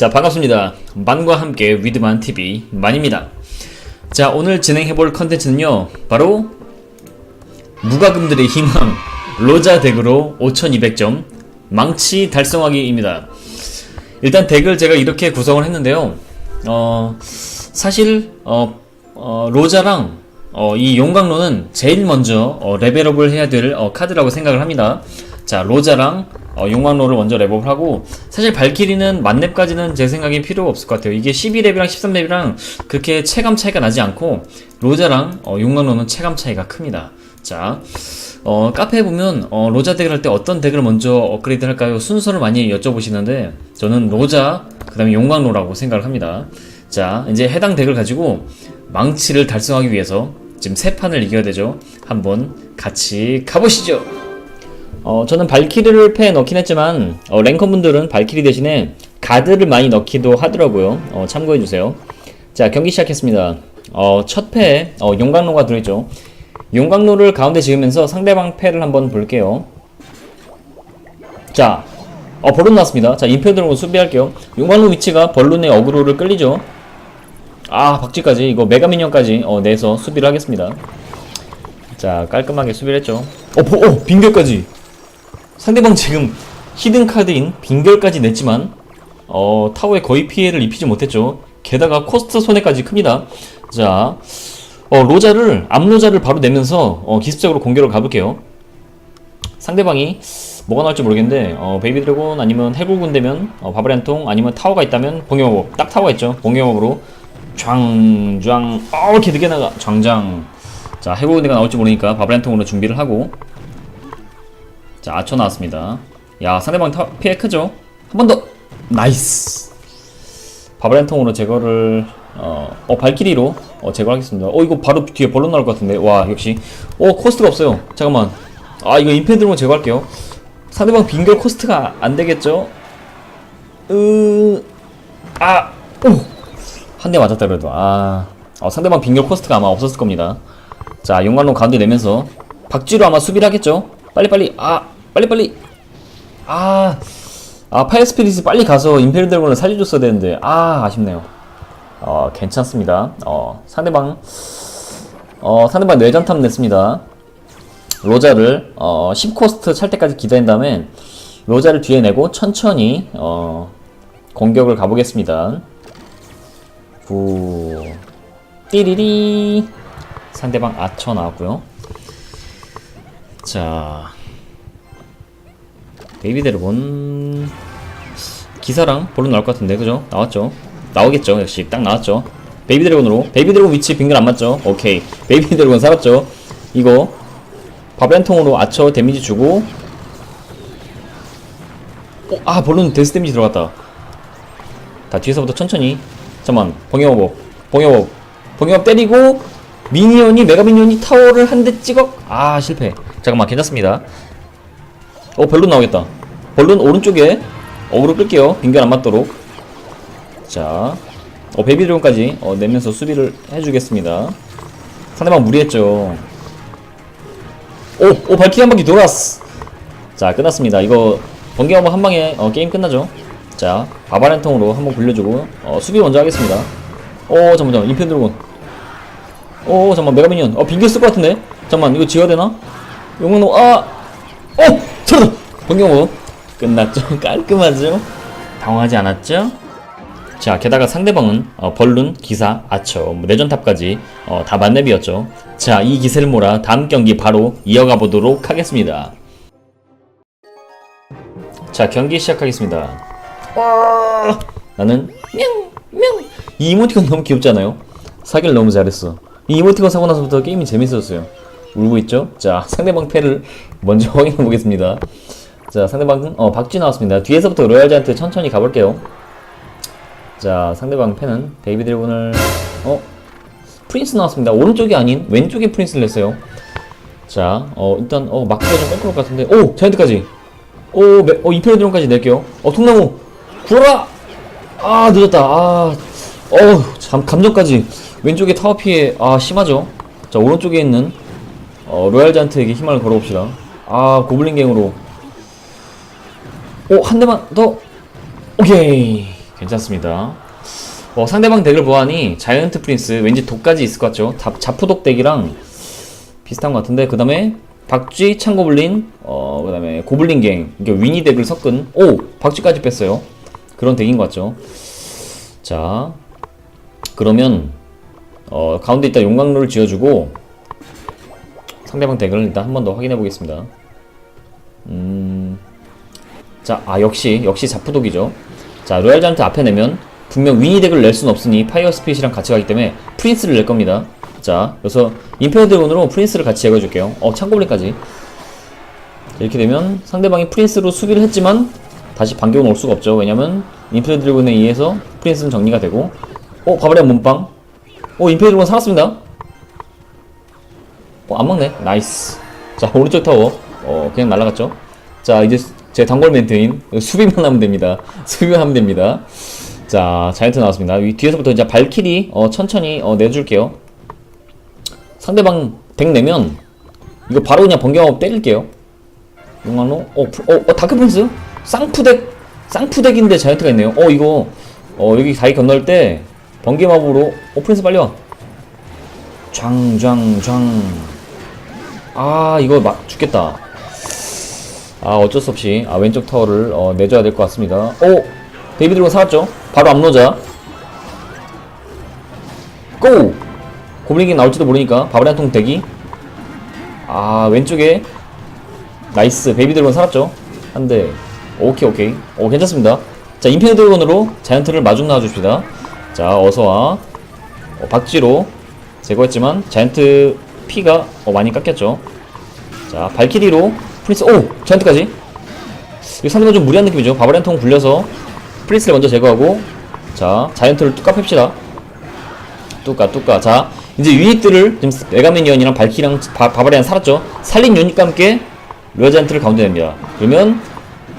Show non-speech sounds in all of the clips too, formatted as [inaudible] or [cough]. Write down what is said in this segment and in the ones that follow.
자 반갑습니다. 만과 함께 위드만 TV 만입니다. 자 오늘 진행해볼 컨텐츠는요 바로 무과금들의 희망 로자 덱으로 5200점 망치 달성하기입니다. 일단 덱을 제가 이렇게 구성을 했는데요. 어 사실 어, 어, 로자랑 어, 이 용광로는 제일 먼저 어, 레벨업을 해야 될 어, 카드라고 생각을 합니다. 자 로자랑 어, 용광로를 먼저 레벨업 하고 사실 발키리는 만렙까지는 제 생각에 필요 없을 것 같아요. 이게 12렙이랑 13렙이랑 그렇게 체감 차이가 나지 않고 로자랑 어, 용광로는 체감 차이가 큽니다. 자 어, 카페에 보면 어, 로자 덱을 할 때 어떤 덱을 먼저 업그레이드 할까요? 순서를 많이 여쭤보시는데 저는 로자 그 다음에 용광로라고 생각을 합니다. 자 이제 해당 덱을 가지고 망치를 달성하기 위해서 지금 세 판을 이겨야 되죠. 한번 같이 가보시죠 어, 저는 발키리를 패에 넣긴 했지만 어, 랭커분들은 발키리 대신에 가드를 많이 넣기도 하더라고요. 어, 참고해주세요. 자 경기 시작했습니다. 어, 첫 패에 어, 용광로가 들어있죠. 용광로를 가운데 지으면서 상대방 패를 한번 볼게요. 자 어, 벌룬 나왔습니다. 자 인페드로 수비할게요. 용광로 위치가 벌룬의 어그로를 끌리죠. 아 박쥐까지. 이거 메가미니언까지 어, 내서 수비를 하겠습니다. 자 깔끔하게 수비를 했죠. 어, 보, 어 빙결까지 상대방 지금 히든 카드인 빙결까지 냈지만 어, 타워에 거의 피해를 입히지 못했죠. 게다가 코스트 손해까지 큽니다. 자 어, 로자를 앞로자를 바로 내면서 어, 기습적으로 공격을 가볼게요. 상대방이 뭐가 나올지 모르겠는데 어, 베이비 드래곤 아니면 해골군 되면 어, 바브렌통 아니면 타워가 있다면 봉영업 딱 타워가 있죠. 봉영업으로. 쫙쫙 어 이렇게 늦게 나가 장자 해골군대가 나올지 모르니까 바브렌통으로 준비를 하고 자 아처 나왔습니다. 야 상대방 타, 피해 크죠? 한 번 더. 나이스. 바브렌통으로 제거를 어, 어 발키리로 어, 제거하겠습니다. 어 이거 바로 뒤에 벌룬 나올 것 같은데. 와 역시. 어 코스트가 없어요. 잠깐만. 아 이거 임페드로 제거할게요. 상대방 빙결 코스트가 안 되겠죠? 으 아 오 한 대 맞았다 그래도. 아 어, 상대방 빙결 코스트가 아마 없었을 겁니다. 자 용광로 가운데 내면서 박쥐로 아마 수비를 하겠죠 빨리빨리 아 빨리빨리. 아, 아 파이어 스피릿이 빨리 가서 임페리얼 드래곤을 살려줬어야 되는데 아 아쉽네요. 어 괜찮습니다. 어 상대방 어 상대방 뇌전탑 냈습니다. 로자를 어 10코스트 찰 때까지 기다린 다음에 로자를 뒤에 내고 천천히 어 공격을 가보겠습니다. 구 띠리리. 상대방 아처 나왔고요 자 베이비 드래곤 기사랑 볼로 나올 것 같은데 그죠? 나왔죠? 나오겠죠? 역시 딱 나왔죠? 베이비 드래곤으로. 베이비 드래곤 위치 빙글 안 맞죠? 오케이. [laughs] 베이비 드래곤 살았죠? 이거 바벤통으로 아처 데미지 주고. 오, 아 볼론 데스 데미지 들어갔다. 다 뒤에서부터 천천히. 잠만 봉영호복 봉영호복 봉영호복 때리고 미니언이 메가 미니언이 타워를 한 대 찍어. 아 실패 잠깐만 괜찮습니다. 어 벌룬 나오겠다. 벌룬 오른쪽에 어그로 끌게요. 빙결 안 맞도록. 자 어, 베이비 드론까지 어, 내면서 수비를 해주겠습니다. 상대방 무리했죠. 오! 오 발키리 한 바퀴 돌았어 자 끝났습니다. 이거 번개 한번 한 방에 어, 게임 끝나죠? 자 바바렌통으로 한번 굴려주고 어, 수비 먼저 하겠습니다. 오 잠깐만 잠깐만. 인펜 드래곤. 오 잠깐만 메가미니언. 어 빙결 쓸 것 같은데? 잠깐만 이거 지어야 되나? 용광로 아! 어! 저러다! 번경호 끝났죠? [laughs] 깔끔하죠? 당황하지 않았죠? 자 게다가 상대방은 어, 벌룬, 기사, 아처, 뭐 내전탑까지 어, 다 만렙이었죠 자 이 기세를 몰아 다음 경기 바로 이어가 보도록 하겠습니다 자 경기 시작하겠습니다 와 나는 명명 이 이모티콘 너무 귀엽잖아요 사기를 너무 잘했어 이 이모티콘 사고 나서부터 게임이 재밌었어요 울고 있죠? 자 상대방 패를 먼저 [laughs] 확인해 보겠습니다. 자 상대방은 어 박쥐 나왔습니다. 뒤에서부터 로얄즈한테 천천히 가볼게요. 자 상대방 패는 데이비 드래곤을 어 프린스 나왔습니다. 오른쪽이 아닌 왼쪽에 프린스를 냈어요. 자 어 일단 어 막기가 좀 꼼꼼할 것 같은데. 오 자이언트까지. 오 매, 어 이페리 드론까지 낼게요. 어 통나무. 굴어라! 아 늦었다. 아 어우 참 감정까지. 왼쪽에 타워 피해 아 심하죠? 자 오른쪽에 있는 어, 로얄 잔트에게 희망을 걸어봅시다. 아, 고블린 갱으로. 오, 한 대만 더. 오케이. 괜찮습니다. 어, 상대방 덱을 보아하니 자이언트 프린스 왠지 독까지 있을 것 같죠? 자, 자푸독 덱이랑 비슷한 것 같은데 그 다음에 박쥐, 창고블린, 어, 그 다음에 고블린 갱 이게 위니 덱을 섞은 오! 박쥐까지 뺐어요. 그런 덱인 것 같죠? 자 그러면 어, 가운데 있다 용광로를 지어주고 상대방 덱을 일단 한 번 더 확인해 보겠습니다. 음, 자, 아 역시 역시 자푸독이죠. 자, 로얄 자이언트 앞에 내면 분명 위니 덱을 낼 수는 없으니 파이어 스피릿이랑 같이 가기 때문에 프린스를 낼 겁니다. 자, 그래서 임페어 드래곤으로 프린스를 같이 제거해 줄게요. 어, 창고블린까지. 이렇게 되면 상대방이 프린스로 수비를 했지만 다시 반격은 올 수가 없죠. 왜냐면 임페어 드래곤에 의해서 프린스는 정리가 되고 어, 바바리안 몸빵. 어, 임페어 드래곤 살았습니다. 어, 안 먹네. 나이스. 자, 오른쪽 타워. 어, 그냥 날아갔죠. 자, 이제 제 단골 멘트인 수비만 하면 됩니다. [laughs] 수비만 하면 됩니다. 자, 자이언트 나왔습니다. 이 뒤에서부터 이제 발키리 어, 천천히 어, 내줄게요. 상대방 덱 내면 이거 바로 그냥 번개하고 때릴게요. 용광로? 어, 프- 어, 어 다크 프린스? 쌍푸덱, 쌍푸덱인데 자이언트가 있네요. 어, 이거 어, 여기 다이 건널 때 번개 마법으로 어, 빨리 와. 장, 아, 이거 막 죽겠다. 아, 어쩔 수 없이 아, 왼쪽 타워를 어, 내줘야 될 것 같습니다. 오, 데이비 드로가 살았죠? 바로 앞로자. 고! 고블린이 나올지도 모르니까 바바리안 통 대기. 아, 왼쪽에 나이스 베이비 드래곤 살았죠? 한 대. 오케이 오케이. 오 괜찮습니다. 자 인피니트 드래곤으로 자이언트를 마중 나와줍시다. 자 어서와. 어, 박쥐로 제거했지만 자이언트 피가 어, 많이 깎였죠. 자 발키리로 프린스 오 자이언트까지. 이 상대가 좀 무리한 느낌이죠. 바바리안 통 굴려서 프린스를 먼저 제거하고 자 자이언트를 뚝까 팹시다. 뚜까 뚜까 자 이제 유닛들을 지금 메가미니언이랑 발키랑 바, 바바리안 살았죠 살린 유닛과 함께 로자한트를 가운데 냅니다 그러면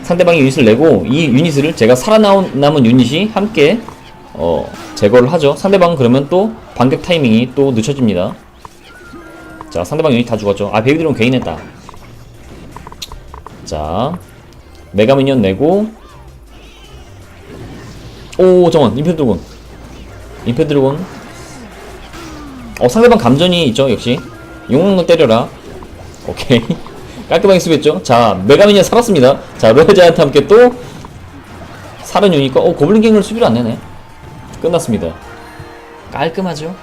상대방이 유닛을 내고 이 유닛을 제가 살아남은 남은 유닛이 함께 어 제거를 하죠 상대방은 그러면 또 반격 타이밍이 또 늦춰집니다 자 상대방 유닛 다 죽었죠. 아 베이비드론 개인 했다. 자 메가 미니언 내고. 오 잠깐 임페 드래곤. 임페 드래곤. 어 상대방 감전이 있죠 역시. 용광로 때려라. 오케이. [laughs] 깔끔하게 수비했죠. 자 메가 미니아 살았습니다. 자 로얄자한테 함께 또 살은 유니까 어 고블린 갱을 수비를 안 내네. 끝났습니다. 깔끔하죠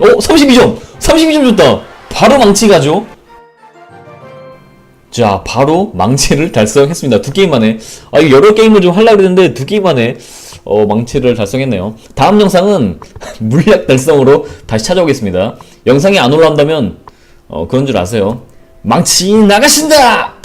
어 32점 32점 줬다 바로 망치 가죠 자, 바로 망치를 [laughs] 달성했습니다. 두 게임 만에. 아, 이거 여러 게임을 좀 하려고 그랬는데 두 게임 만에 어, 망치를 달성했네요. 다음 영상은 [laughs] 물약 달성으로 다시 찾아오겠습니다. 영상이 안 올라온다면 어, 그런 줄 아세요. 망치 나가신다!